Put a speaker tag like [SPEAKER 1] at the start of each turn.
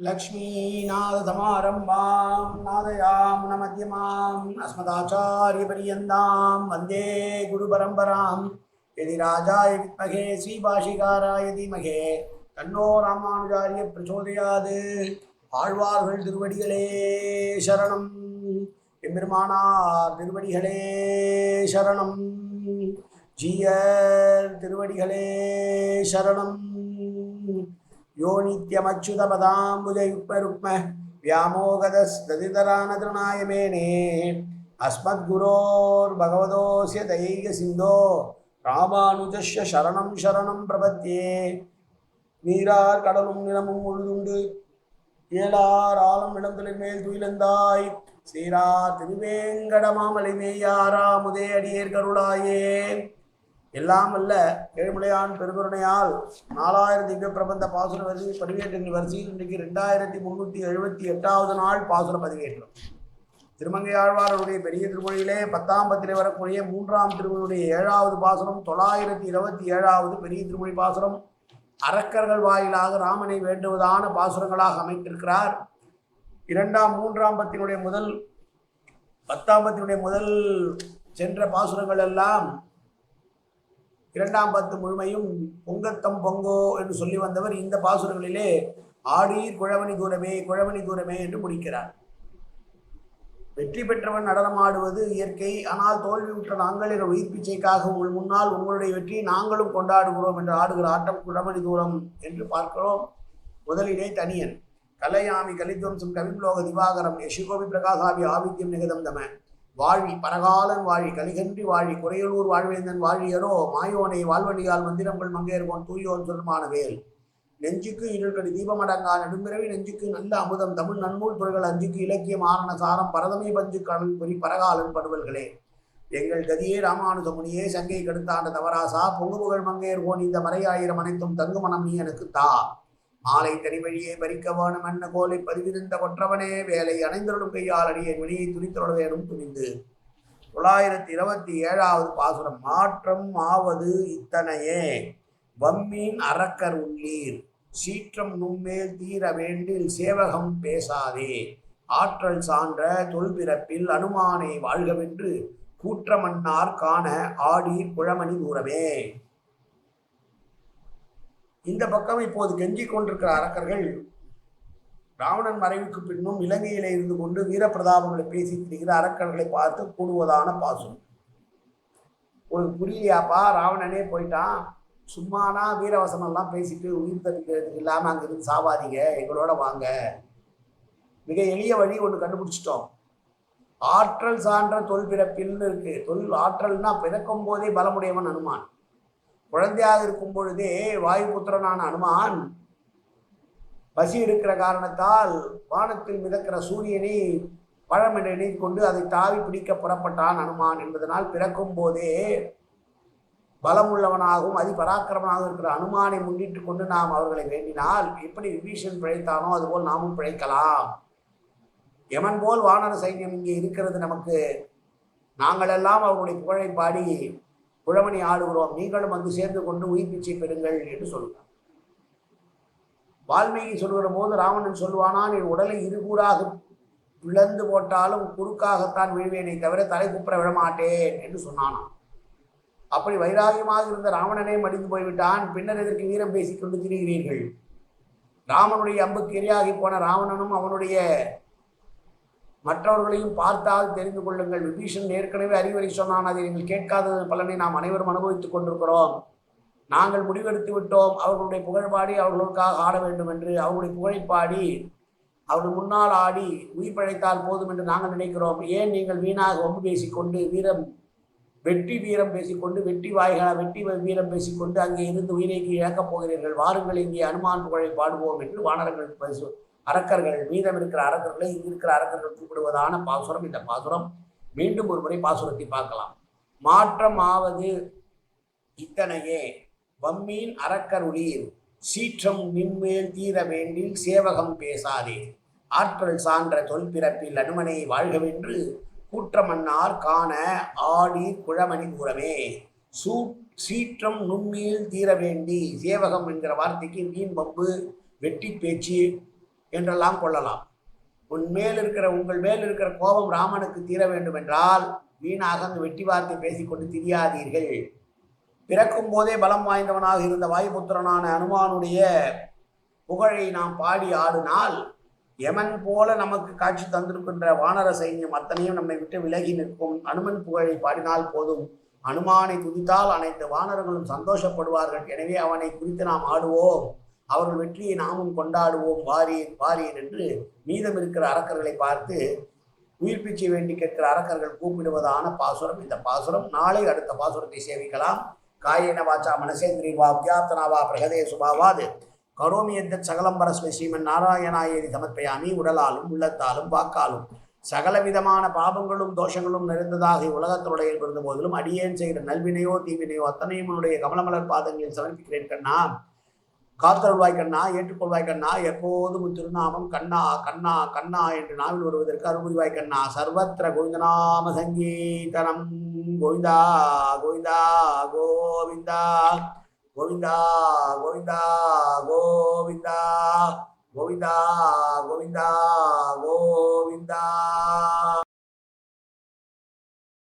[SPEAKER 1] लक्ष्मीनाथसमारम्भां नादयामुनमध्यमाम् अस्मदाचार्यपर्यन्तां वन्दे गुरुपरम्परां यदि राजाय विद्महे श्रीभाषिकाराय धीमहे தன்னோ ராமானுஜாரிய பிரச்சோதயாது ஆழ்வார்கள் திருவடிகளே சரணம் எம்பெருமானார் திருவடிகளே சரணம் ஜீயர் திருவடிகளே சரணம் யோ நித்யமச்சுதபதாம்புஜயுக்மருக்ம வியாமோகதஸ்ததிதரானதனாய மேனே அஸ்மத்குரோர் பகவதோசிய தைக சிந்தோ ராமானுஜஸ்ய சரணம் சரணம் பிரபத்தியே நீரார் கடலும் நிலமும் முழுதுண்டு ஏழார் ஆழம் இடங்களின் மேல் துயிலந்தாய்। சீரா திருவேங்கடமாமலை மேயாரா முதே அடியேர் கருளாயே எல்லாம் அல்ல ஏழுமலையான் பெருகருணையால் நாலாயிரத்தி திவ்ய பிரபந்த பாசுர வரிசை பதிவேற்றின் வரிசையில் இன்றைக்கு ரெண்டாயிரத்தி முன்னூற்றி எழுபத்தி எட்டாவது நாள் பாசுர பதிவேற்றம். திருமங்கையாழ்வாருடைய பெரிய திருமொழியிலே பத்தாம் பத்திலே வரக்கூடிய மூன்றாம் திருமொழியுடைய ஏழாவது பாசுரம் தொள்ளாயிரத்தி இருபத்தி ஏழாவது பெரிய திருமொழி பாசுரம் அரக்கர்கள் வாயிலாக ராமனை வேண்டுவதான பாசுரங்களாக அமைத்திருக்கிறார் இரண்டாம் மூன்றாம் பத்தினுடைய முதல் பத்தாம் பத்தினுடைய முதல் சென்ற பாசுரங்கள் எல்லாம் இரண்டாம் பத்து முழுமையும் பொங்கத்தம் பொங்கோ என்று சொல்லி வந்தவர் இந்த பாசுரங்களிலே ஆடீர் குழவனி தூரமே குழவனி தூரமே என்று முடிக்கிறார். வெற்றி பெற்றவன் நடனமாடுவது இயற்கை ஆனால் தோல்வியுற்ற நாங்கள் என்ற உயிர் பிச்சைக்காக உங்கள் முன்னால் உங்களுடைய வெற்றியை நாங்களும் கொண்டாடுகிறோம் என்று ஆடுகிற ஆட்டம் குழமணி தூரம் என்று பார்க்கிறோம். முதலிலே தனியன் கலையாமி கலித்வம்சம் கவிப்லோக திவாகரம் யசுகோபி பிரகாசாபி ஆவித்யம் நிகதம் தம வாழி பரகாலன் வாழி கலிகன்றி வாழி குறையலூர் வாழ்வேந்தன் வாழியரோ மாயோனை வாழ்வழியால் மந்திரங்கள் மங்கையர்கோன் தூயோன் சொல்மான வேல். நெஞ்சுக்கு இருள்கடி தீபமடங்கா நெடும்பிறவி நெஞ்சுக்கு நல்ல அமுதம் தமிழ் நன்னூல் துறைகள் அஞ்சுக்கு இலக்கியம் ஆரண சாரம் பரதமை பஞ்சு கடல் பொறி பரகாலன் படுவல்களே. எங்கள் கதியே ராமானுஜ முனியே சங்கை கடுத்தாண்ட தவராசா பொங்கு புகழ் மங்கையர் இந்த மறையாயிரம் அனைத்தும் தங்கு மனம் நீ எனக்கு தா. மாலை தனி வழியே பறிக்க மன்ன கோலை பதிவிருந்த கொற்றவனே வேலை அணைந்தருளும் கையால் அடியை வெளியை துணித்தருள வேணும் துணிந்து. தொள்ளாயிரத்தி இருபத்தி ஏழாவது பாசுரம் மாற்றம் ஆவது இத்தனையே. வம்மீன் அறக்கர் உள்ளீர் சீற்றம் நும்மேல் தீர வேண்டில் சேவகம் பேசாதே. ஆற்றல் சான்ற தொல்பிறப்பில் அனுமானை வாழ்கவென்று கூற்றமன்னார் காண ஆடி குழமணி தூரமே. இந்த பக்கம் இப்போது கெஞ்சி கொண்டிருக்கிற அரக்கர்கள் ராவணன் மறைவுக்கு பின்னும் இலங்கையிலே இருந்து கொண்டு வீரப்பிரதாபங்களை பேசி திரிகிற அரக்கர்களை பார்த்து கூடுவதான பாசம். உனக்கு புரியலையாப்பா? ராவணனே போயிட்டான். சும்மானா வீரவசனம்லாம் பேசிட்டு உயிர் தப்பிக்கிறதுக்கு இல்லாமல் அங்கிருந்து சாவாதீங்க. எங்களோட வாங்க. மிக எளிய வழி ஒன்று கண்டுபிடிச்சிட்டோம். ஆற்றல் சான்ற தொல் பிறப்பில்னு இருக்கு. தொல் ஆற்றல்னா பிறக்கும் போதே பலமுடையவன் அனுமான். குழந்தையாக இருக்கும் பொழுதே வாயுபுத்திரனான அனுமான் பசி எடுக்கிற காரணத்தால் வானத்தில் மிதக்கிற சூரியனை பழம் என்று கொண்டு அதை தாவி பிடிக்க புறப்பட்டான் அனுமான் என்பதனால் பிறக்கும் போதே பலமுள்ளவனாகவும் அதிபராக்கிரமனாகவும் இருக்கிற அனுமானை முன்னிட்டு கொண்டு நாம் அவர்களை வேண்டினால் எப்படி விபீஷன் பிழைத்தானோ அதுபோல் நாமும் பிழைக்கலாம். எமன் போல் வானர சைன்யம் இங்கே இருக்கிறது நமக்கு. நாங்களெல்லாம் அவர்களுடைய புகழை பாடி குழமணி ஆடுகிறோம் நீங்களும் வந்து சேர்ந்து கொண்டு உயிர் பிச்சை பெறுங்கள் என்று சொல்லுவார் வால்மீகி சொல்கிற போது ராவணன் சொல்லுவானான் என் உடலை இருகூறாக பிளந்து போட்டாலும் குறுக்காகத்தான் விழுவேனை தவிர தலை குப்புற விழமாட்டேன் என்று சொன்னானான் அப்படி வைராகியமாக இருந்த ராவணனே மடிந்து போய்விட்டான். பின்னர் இதற்கு வீரம் பேசிக் கொண்டு திரிகிறீர்கள்? ராமனுடைய அம்புக்கு இரையாகி போன ராவணனும் அவனுடைய மற்றவர்களையும் பார்த்தால் தெரிந்து கொள்ளுங்கள். விபீஷன் ஏற்கனவே அறிவுரை சொன்னான். அதை நீங்கள் கேட்காதது பலனை நாம் அனைவரும் அனுபவித்துக் கொண்டிருக்கிறோம். நாங்கள் முடிவெடுத்து விட்டோம். அவர்களுடைய புகழ் பாடி அவர்களுக்காக ஆட வேண்டும் என்று அவர்களுடைய புகழை பாடி அவர்கள் முன்னால் ஆடி உயிர் பிழைத்தால் போதும் என்று நாங்கள் நினைக்கிறோம். ஏன் நீங்கள் வீணாக ஒம்பு பேசிக்கொண்டு வீரம் வெற்றி வீரம் பேசிக்கொண்டு வெற்றி வாய்களா வெற்றி வீரம் பேசிக்கொண்டு அங்கே இருந்து உயிரை இழக்கப் போகிறீர்கள். வாருங்கள் இங்கே அனுமான் புகழை பாடுவோம் என்று வானரங்கள் பேசு அரக்கர்கள் மீதம் இருக்கிற அரக்கர்களை இங்கு இருக்கிற அரக்கர்கள் கூப்பிடுவதான பாசுரம் இந்த பாசுரம் மீண்டும் ஒரு முறை பாசுரத்தை பார்க்கலாம். மாற்றம் ஆவது இத்தனையே. வம்மீன் அரக்கருளீர் சீற்றம் மின்மேல் தீர வேண்டில் சேவகம் பேசாதே ஆற்றல் சான்ற தொல்பிறப்பில் அனுமனை வாழ்கவென்று கூற்றமன்னார் காண ஆடி குழமணி தூரமே சூ சீற்றம் நுண்மீல் தீர வேண்டி சேவகம் என்கிற வார்த்தைக்கு மீன் வம்பு வெட்டி பேச்சு என்றெல்லாம் கொள்ளலாம். உன் மேல் இருக்கிற உங்கள் மேல் இருக்கிற கோபம் ராமனுக்கு தீர வேண்டும் என்றால் வீணாக அந்த வெட்டி வார்த்தை பேசிக்கொண்டு திரியாதீர்கள். பிறக்கும் போதே பலம் வாய்ந்தவனாக இருந்த வாயுபுத்திரனான அனுமானுடைய புகழை நாம் பாடி ஆடினால் யமன் போல நமக்கு காட்சி தந்திருக்கின்ற வானர சைன்யம் அத்தனையும் நம்மை விட்டு விலகி நிற்கும். அனுமன் புகழை பாடினால் போதும். அனுமானை துதித்தால் அனைத்து வானர்களும் சந்தோஷப்படுவார்கள். எனவே அவனை குறித்து நாம் ஆடுவோம். அவர்கள் வெற்றியை நாமும் கொண்டாடுவோம் வாரியன் வாரியன் என்று மீதம் இருக்கிற அரக்கர்களை பார்த்து உயிர் பிச்சை வேண்டி கேட்கிற அரக்கர்கள் கூப்பிடுவதான பாசுரம். இந்த பாசுரம் நாளை அடுத்த பாசுரத்தை சேவிக்கலாம். காயேன வாச்சா மனசேந்திரி வா வியாப்தனாவா பிரகதே சுபாவாது கரோமி எந்த சகலம்பரஸ்மை ஸ்ரீமன் நாராயணாயேரி சமர்ப்பயாமி உடலாலும் உள்ளத்தாலும் வாக்காலும். சகலவிதமான பாபங்களும் தோஷங்களும் நிறைந்ததாக உலகத்தினுடைய இருந்த போதிலும் அடியேன் செய்கிற நல்வினையோ தீவினையோ அத்தனையும் உன்னுடைய கமலமலர் பாதங்களில் சமர்ப்பிக்கிறேன் கண்ணா. காத்தருள்வாய் கண்ணா ஏற்றுக்கொள்வாய் கண்ணா எப்போதும் திருநாமம் கண்ணா கண்ணா கண்ணா என்று நாவில் வருவதற்கு அருள்புரிவாய் கண்ணா சர்வத்திர கோவிந்தநாம சங்கீதனம். கோவிந்தா கோவிந்தா கோவிந்தா கோவிந்தா கோவிந்தா கோவிந்தா கோவிந்தா கோவிந்தா கோவிந்தா.